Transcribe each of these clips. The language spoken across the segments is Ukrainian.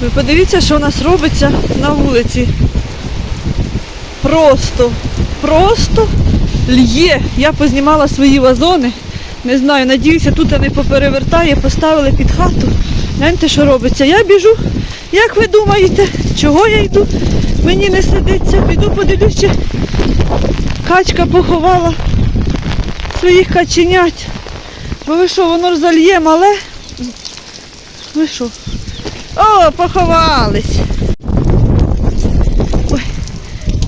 Ви подивіться, що у нас робиться на вулиці. Просто, просто лє. Я познімала свої вазони. Не знаю, надіюся, тут не поперевертає, поставили під хату. Гляньте, що робиться. Я біжу. Як ви думаєте, чого я йду? Мені не сидиться. Піду подивлюсь, чи качка поховала своїх каченят. Бо ви що, воно ж зальє мале? Ви що? О, поховались. Ой,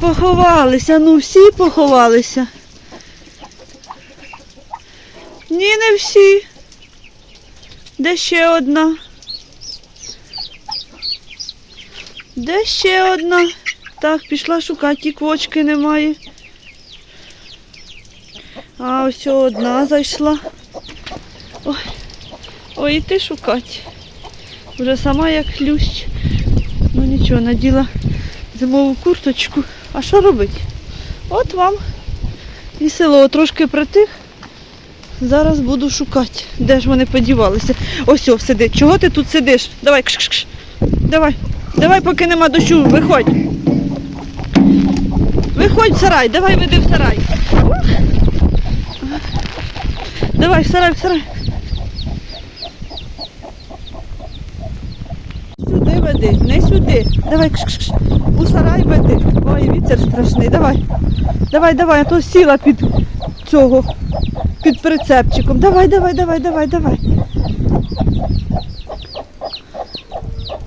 поховалися, ну всі поховалися. Ні, не всі. Де ще одна? Де ще одна? Так, пішла шукати, і квочки немає. А ось одна зайшла. Ой, ой, іти шукати. Вже сама як хлющ. Ну нічого, наділа зимову курточку. А що робити? От вам і село трошки притих. Зараз буду шукати. Де ж вони подівалися? Ось о, сидить. Чого ти тут сидиш? Давай, кш кш Давай. Давай, поки нема дощу, виходь. Виходь в сарай, давай веди в сарай. Давай, в сарай, в сарай. Сюди не сюди. Давай, кш кш кш У сарай веди. Ой, вітер страшний. Давай. Давай, давай, а то сіла під цього, під прицепчиком. Давай, давай, давай, давай, давай.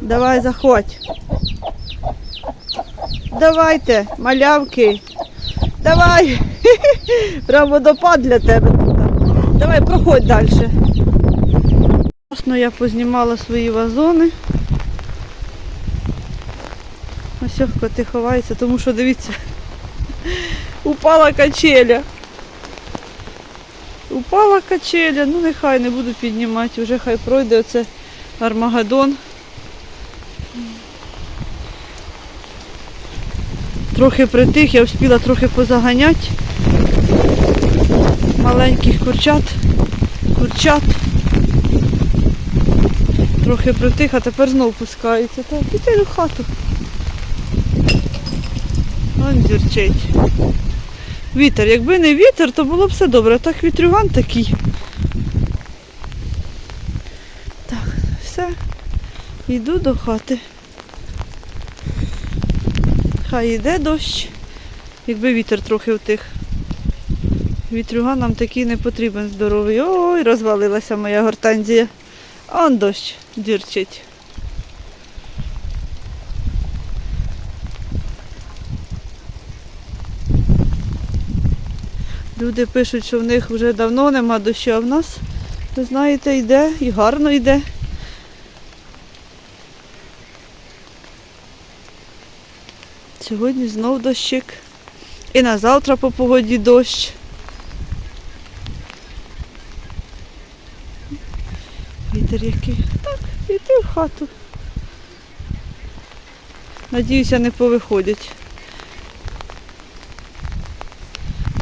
Давай, заходь. Давайте, малявки. Давай. Прям водопад для тебе. Давай, проходь далі. Власно, я познімала свої вазони. Ось коти ховаються, тому що дивіться, упала качеля. Упала качеля, ну нехай не буду піднімати, вже хай пройде оце Армагеддон. Трохи притих, я встигла трохи позаганяти маленьких курчат, курчат. Трохи притих, а тепер знов пускається. Так, іди в хату. Он дзюрчить. Вітер. Якби не вітер, то було б все добре. Так вітрюган такий. Так, все. Йду до хати. Хай йде дощ. Якби вітер трохи втих. Вітрюган нам такий не потрібен здоровий. Ой, розвалилася моя гортанзія. Он дощ дірчить. Люди пишуть, що в них вже давно нема дощу, а в нас, ви знаєте, йде і гарно йде. Сьогодні знов дощик. І на завтра по погоді дощ. Вітер який. Так, іти в хату. Надіюся, не повиходять.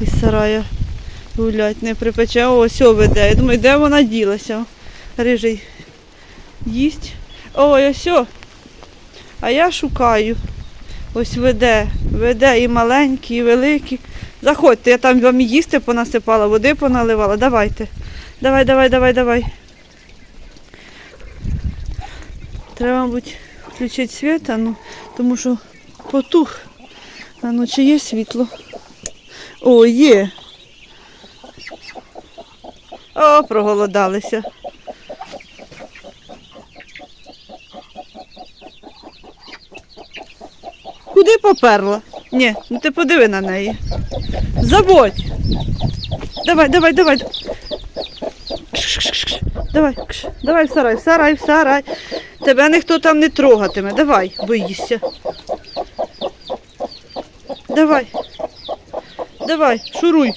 Із сарая гулять, не припече. О, ось веде. Я думаю, де вона ділася? Рижий їсть. Ой, ось. А я шукаю. Ось веде, веде і маленькі, і великі. Заходьте, я там вам і їсти понасипала, води поналивала. Давайте. Давай, давай, давай, давай. Треба, мабуть, включити світ, ну, тому що потух. А ну чи є світло? О, є. О, проголодалися. Куди поперла? Ні, ну ти подиви на неї. Забудь. Давай, давай, давай. Давай, давай в сарай, в сарай, в сарай. Тебе ніхто там не трогатиме. Давай, боїшся. Давай. Давай, шуруй.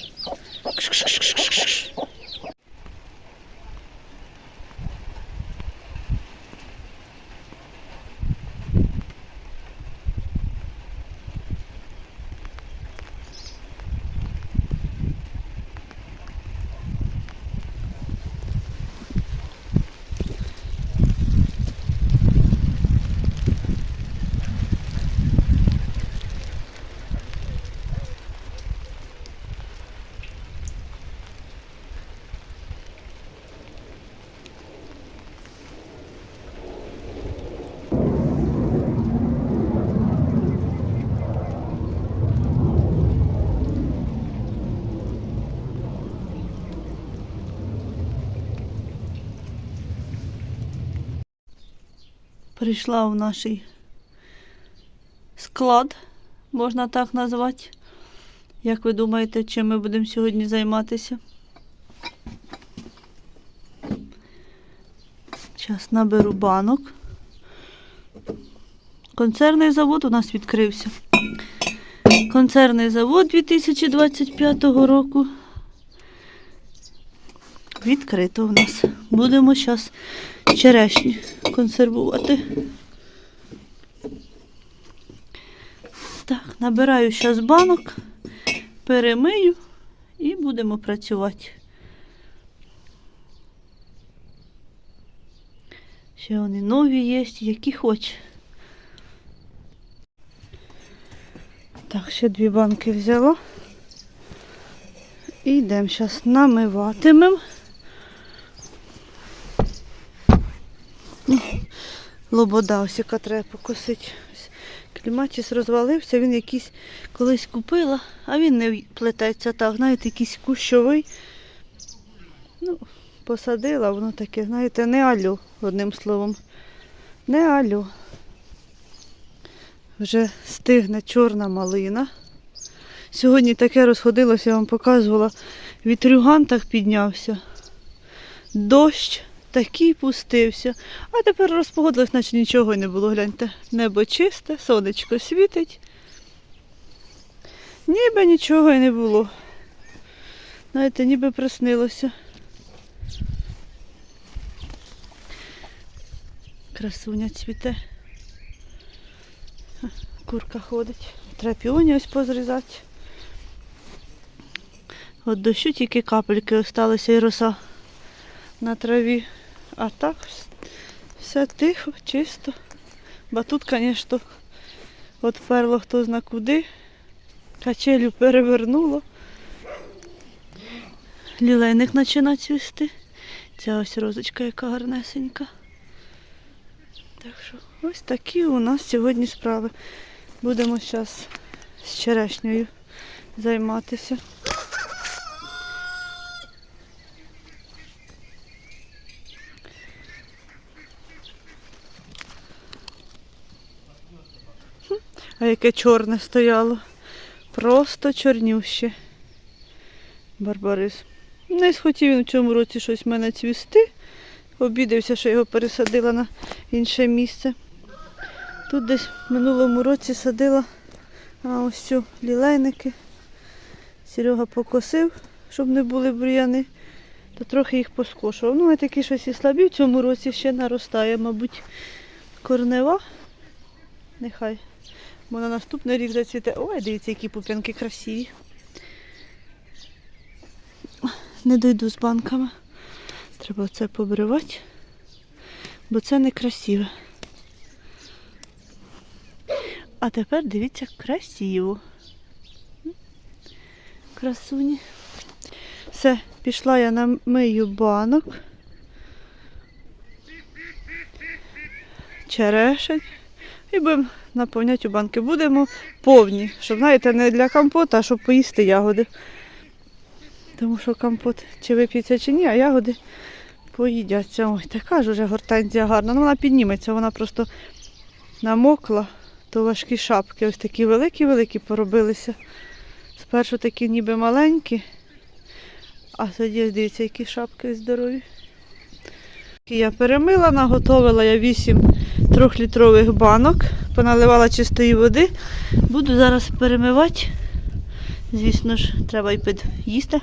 Прийшла в наш склад, можна так назвати. Як ви думаєте, чим ми будемо сьогодні займатися? Зараз наберу банок. Концерний завод у нас відкрився. Концерний завод 2025 року. Відкрито в нас. Будемо зараз черешні консервувати. Так, набираю зараз банок, перемию і будемо працювати. Ще вони нові є, які хоч. Так, ще дві банки взяла. І йдемо зараз намиватимемо. Лобода ось яка треба покосити. Кліматіс розвалився, він якийсь колись купила, а він не плететься так, знаєте, якийсь кущовий. Ну, посадила, воно таке, знаєте, не алю, одним словом. Не алю. Вже стигне чорна малина. Сьогодні таке розходилося, я вам показувала. Вітрюган так піднявся. Дощ такий пустився. А тепер розпогодилось, наче нічого й не було. Гляньте, небо чисте, сонечко світить. Ніби нічого й не було. Знаєте, ніби приснилося. Красуня цвіте. Курка ходить. Треба піоні ось позрізати. От дощу тільки капельки осталися і роса на траві. А так все тихо, чисто. Бо тут, звісно, от хто зна куди. Качелю перевернуло. Лілейник починає цвісти. Ця ось розочка, яка гарнесенька. Так що ось такі у нас сьогодні справи. Будемо зараз з черешнею займатися. Хм, А яке чорне стояло. Просто чорнюще. Барбарис. Не схотів він в цьому році щось в мене цвісти. Обідався, що його пересадила на інше місце. Тут десь в минулому році садила а ось цю лілейники. Серега покосив, щоб не були бур'яни, то трохи їх поскошував. Ну, а такі щось і слабі в цьому році ще наростає, мабуть, корнева. Нехай. Бо на наступний рік зацвіте. Ой, дивіться, які пуп'янки красиві. Не дойду з банками. Треба це побривати, бо це некрасиве. А тепер дивіться красиво. Красуні. Все, пішла я на мию банок. Черешень. І будемо наповняти у банки. Будемо повні, щоб, знаєте, не для компота, а щоб поїсти ягоди. Тому що компот чи вип'ється, чи ні, а ягоди поїдяться. Ой, така ж уже гортензія гарна. Ну вона підніметься, вона просто намокла, то важкі шапки. Ось такі великі-великі поробилися. Спершу такі ніби маленькі, а тоді дивіться, які шапки здорові. Я перемила, наготовила я 8 трьохлітрових банок, поналивала чистої води. Буду зараз перемивати. Звісно ж, треба і під'їсти.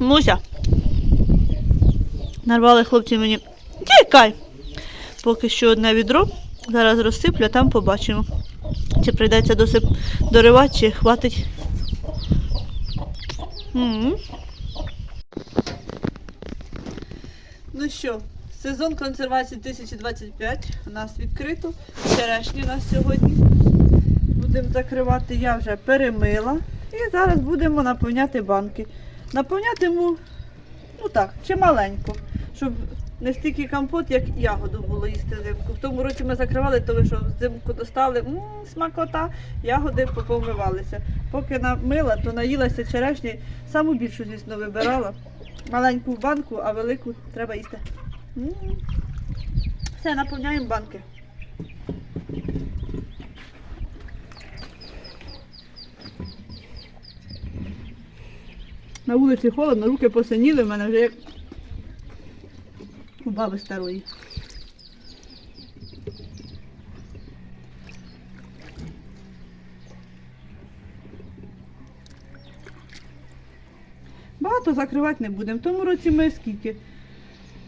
Муся. Нарвали хлопці мені. Тікай! Поки що одне відро. Зараз розсиплю, а там побачимо. Чи прийдеться досип... доривати, чи хватить. М. Ну що, сезон консервації 2025 у нас відкрито. Черешні у нас сьогодні. Будемо закривати, я вже перемила. І зараз будемо наповняти банки. Наповнятиму, ну так, чималенько, щоб не стільки компот, як ягоду було їсти взимку. В тому році ми закривали, то ви що взимку достали, м, смакота, ягоди поповмивалися. Поки намила, то наїлася черешні. Саму більшу, звісно, вибирала. Маленьку банку, а велику треба їсти. Все, наповняємо банки. На вулиці холодно, руки посиніли, в мене вже як у баби старої. Багато закривати не будемо. В тому році ми скільки?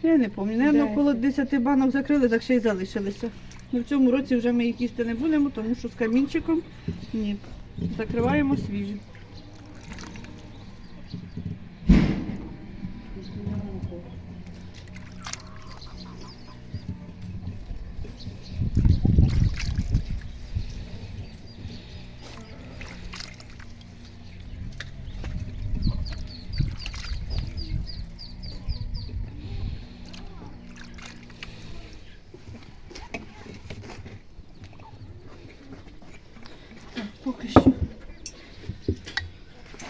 Я не пам'ятаю. Наверно, около 10 банок закрили, так ще й залишилися. Ну, в цьому році вже ми їх їсти не будемо, тому що з камінчиком ні. Закриваємо свіжі. Поки що.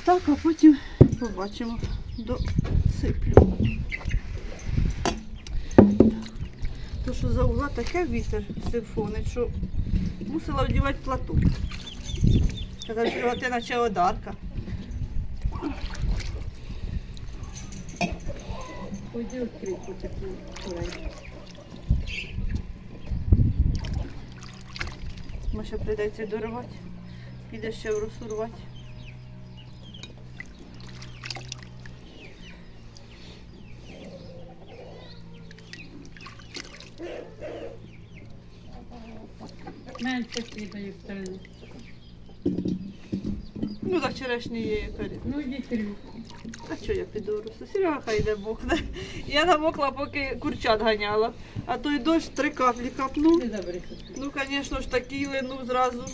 Так, а потім побачимо. Досиплю. То, що за угла таке вітер симфонить, що мусила вдівати платок. Казав, що ти наче одарка. Пойди відкрий таку маленьку. Може прийдеться дорвати. Піде ще в розсурвати. Менше слідає в. Ну так вчорашній є перед. Ну, трюк. А що я піду? Серега хай йде мокне. Я намокла, поки курчат ганяла. А той дощ три каплі капнув. Ну, звісно ж, такий линув зразу.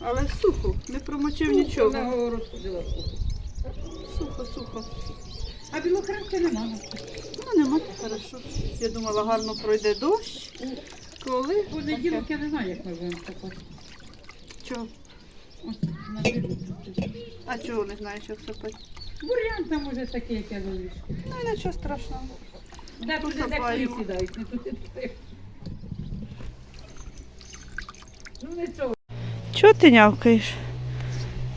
Але сухо, не промочив нічого. На сходила. Сухо, сухо. А білохранки нема. Ну, нема, то хорошо. Я думала, гарно пройде дощ. Коли? У понеділок я не знаю, як ми будемо копати. Чого? На. А чого не знаєш, як сапати? Бур'ян там уже такий, як я залишу. Ну, і нічого страшного. Де туди, де коли сідають, не туди, туди. Ну, нічого. Чого ти нявкаєш?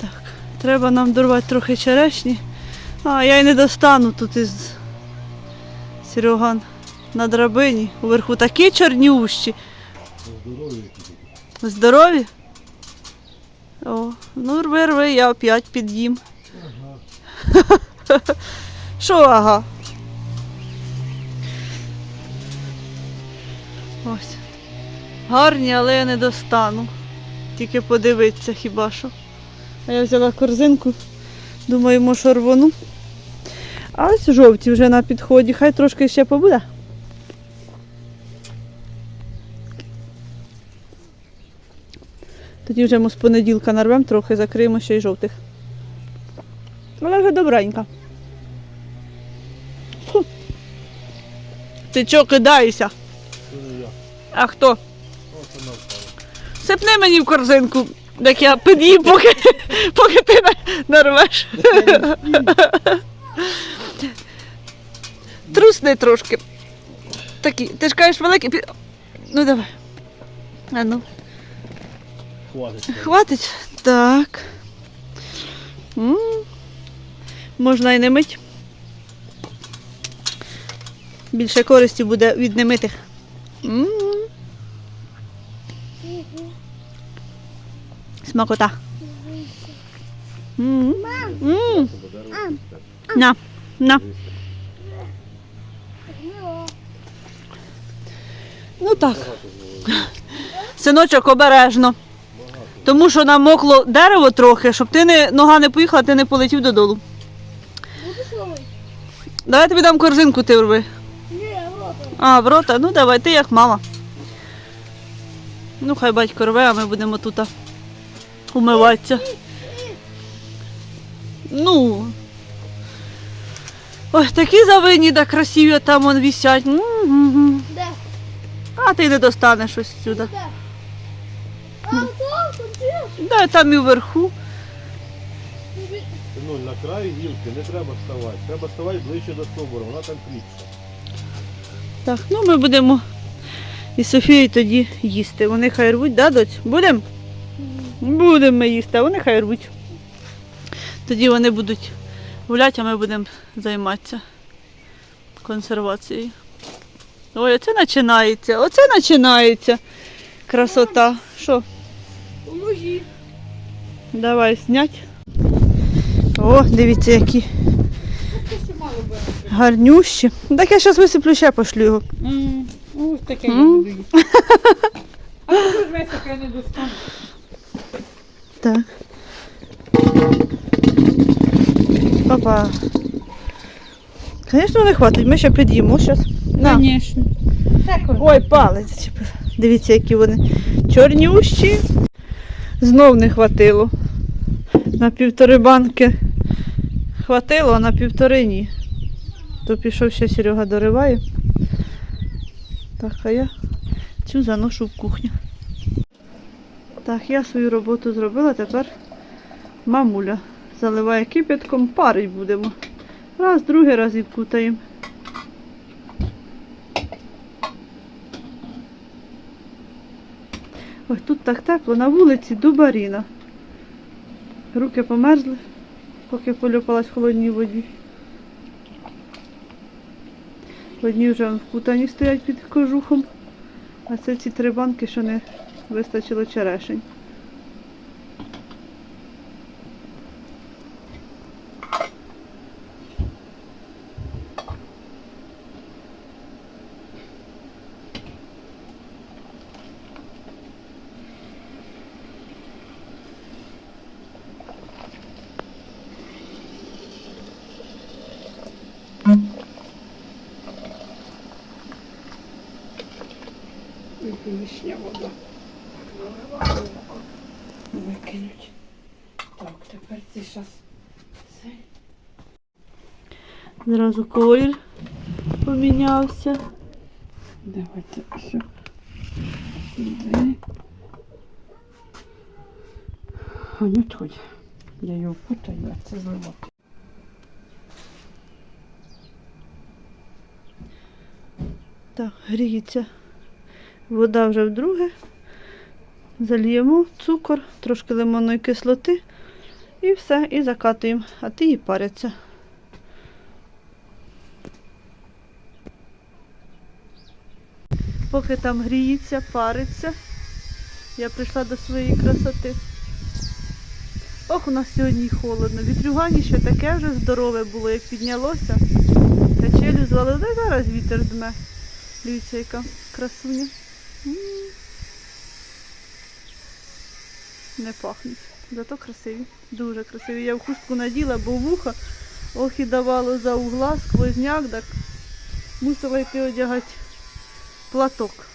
Так, треба нам дорвати трохи черешні. А, я й не достану тут із Сереган на драбині. Уверху такі чорнющі. Здорові. Здорові? О, ну рви, рви, я опять під'їм. Що ага? Ось. Гарні, але я не достану. Тільки подивитися хіба що. А я взяла корзинку, думаю, може рвону. А ось жовті вже на підході, хай трошки ще побуде. Тоді вже ми з понеділка нарвемо трохи, закриємо ще й жовтих. Але вже добренька. Фу. Ти чого кидаєшся? А хто? Сипни мені в корзинку, як я під'їм, поки, поки ти на- нарвеш. Трусни трошки. Такі, ти ж кажеш великий. Ну давай. А ну. Хватить. Хватить? Так. м Можна і не мить. Більше користі буде від немитих. м Смакота. м м На, на. Ну так. Синочок обережно. Тому що намокло дерево трохи, щоб ти не, нога не поїхала, ти не полетів додолу. Давай я тобі дам корзинку, ти рви. А, в рота? Ну давай, ти як мама. Ну, хай батько рве, а ми будемо тут умиватися. Ну. Ой, такі завинні да красиві там вон висять. М-м-м. Де? А ти не достанеш ось сюди. Де? Да, там і вверху. Ну, на край гілки не треба ставати. Треба ставати ближче до стовбура, вона там кліпша. Так, ну ми будемо із Софією тоді їсти. Вони хай рвуть, да, доць? Будемо? Будемо ми їсти, а вони хай рвуть. Тоді вони будуть гуляти, а ми будемо займатися консервацією. Ой, оце починається, оце починається. Красота. Що? Поможі. Давай снять. О, дивіться, які гарнющі. Так я зараз висиплю ще пошлю його. Ось таке я буду їсти. А ти ж весь таке не достану. Так. Опа. Звісно, не хватить, ми ще під'їмо зараз. Звісно. Ой, палець. Дивіться, які вони чорнющі. Знов не хватило. На півтори банки хватило, а на півтори ні. То пішов ще Серега дориває. Так, а я цю заношу в кухню. Так, я свою роботу зробила, тепер мамуля заливає кипятком, парить будемо. Раз, другий раз і кутаємо. Ой, тут так тепло, на вулиці дубаріна. Руки померзли, поки полюпалась в холодній воді. Одні вже в кутані стоять під кожухом, а це ці три банки, що не вистачило черешень. Лишня вода. Викинуть. Так, тепер щас. Це. Зразу колір помінявся. Давайте все. Сюди. А не тут. Я його путаю, а це зливати. Так, гріється вода вже вдруге. Зальємо цукор, трошки лимонної кислоти і все, і закатуємо, а ті і паряться. Поки там гріється, париться, я прийшла до своєї красоти. Ох, у нас сьогодні холодно. Вітрюгані ще таке вже здорове було, як піднялося. Качелю звали, да зараз вітер дме. Дивіться, яка красуня. Не пахнуть. Зато красиві. Дуже красиві. Я в хустку наділа, бо вуха ох і давало за угла, сквозняк, так мусила йти одягати платок.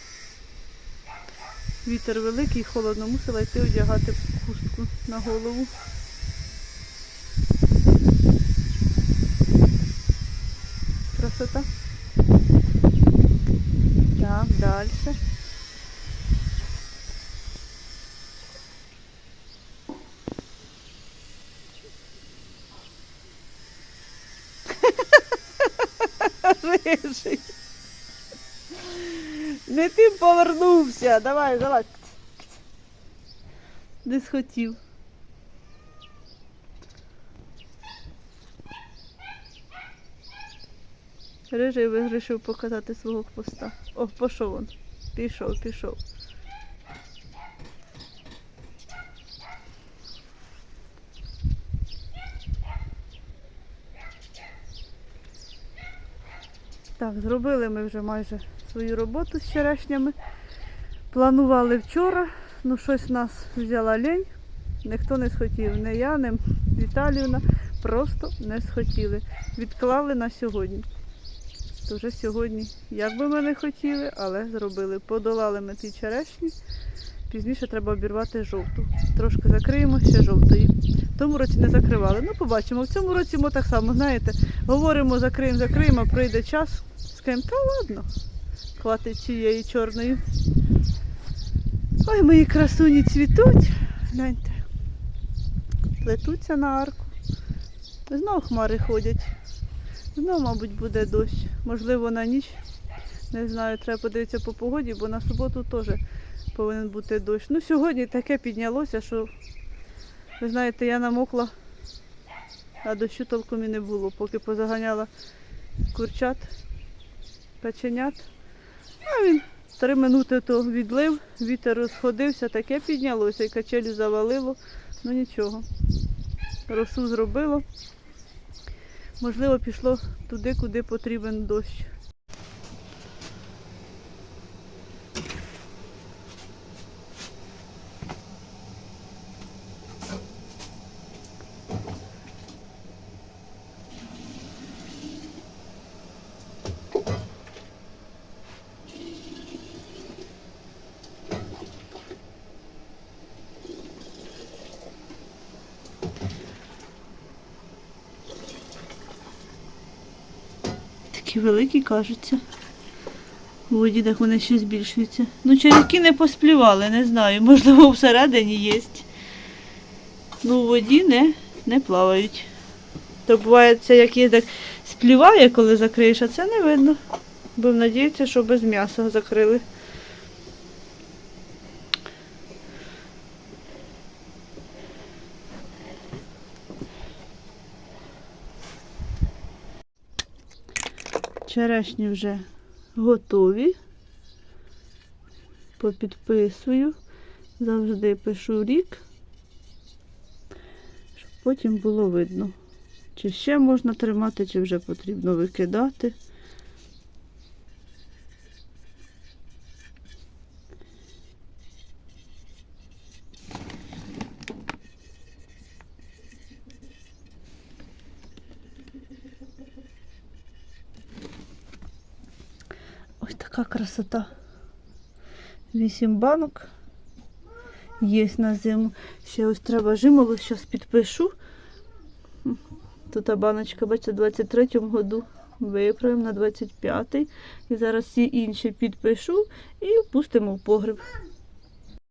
Вітер великий, холодно, мусила йти одягати хустку на голову. Красота. Так, дальше. Рижий. Не тим повернувся. Давай, залазь. Не схотів. Рижий вирішив показати свого хвоста. О, пішов він. Пішов, пішов. Так, зробили ми вже майже свою роботу з черешнями. Планували вчора, ну щось нас взяла лень. Ніхто не схотів, не я, не Віталіївна. Просто не схотіли. Відклали на сьогодні. То вже сьогодні, як би ми не хотіли, але зробили. Подолали ми ті черешні. Пізніше треба обірвати жовту. Трошки закриємо ще жовтої. В тому році не закривали. Ну, побачимо. В цьому році ми так само, знаєте, говоримо, закриємо, закриємо, прийде час. Скажемо, та ладно, хватить цієї чорної. Ой, мої красуні цвітуть. Гляньте. Плетуться на арку. Знов хмари ходять. Знов, мабуть, буде дощ. Можливо, на ніч. Не знаю, треба подивитися по погоді, бо на суботу теж повинен бути дощ. Ну, сьогодні таке піднялося, що, ви знаєте, я намокла, а дощу толком і не було, поки позаганяла курчат, каченят. А він три минути то відлив, вітер розходився, таке піднялося і качелю завалило. Ну нічого. Росу зробило. Можливо, пішло туди, куди потрібен дощ. Такі великі кажуться. У воді так вони ще збільшуються. Ну, черв'яки не посплівали, не знаю. Можливо, всередині є. Ну, у воді не, не плавають. То буває, це як є так спліває, коли закриєш, а це не видно. Бо надіються, що без м'яса закрили. Черешні вже готові. Попідписую. Завжди пишу рік, щоб потім було видно, чи ще можна тримати, чи вже потрібно викидати. Ось така красота. Вісім банок. Є на зиму. Ще ось треба жимолу, зараз підпишу. Тут баночка, бачите, в 23-му году виправимо на 25-й. І зараз всі інші підпишу і впустимо в погреб.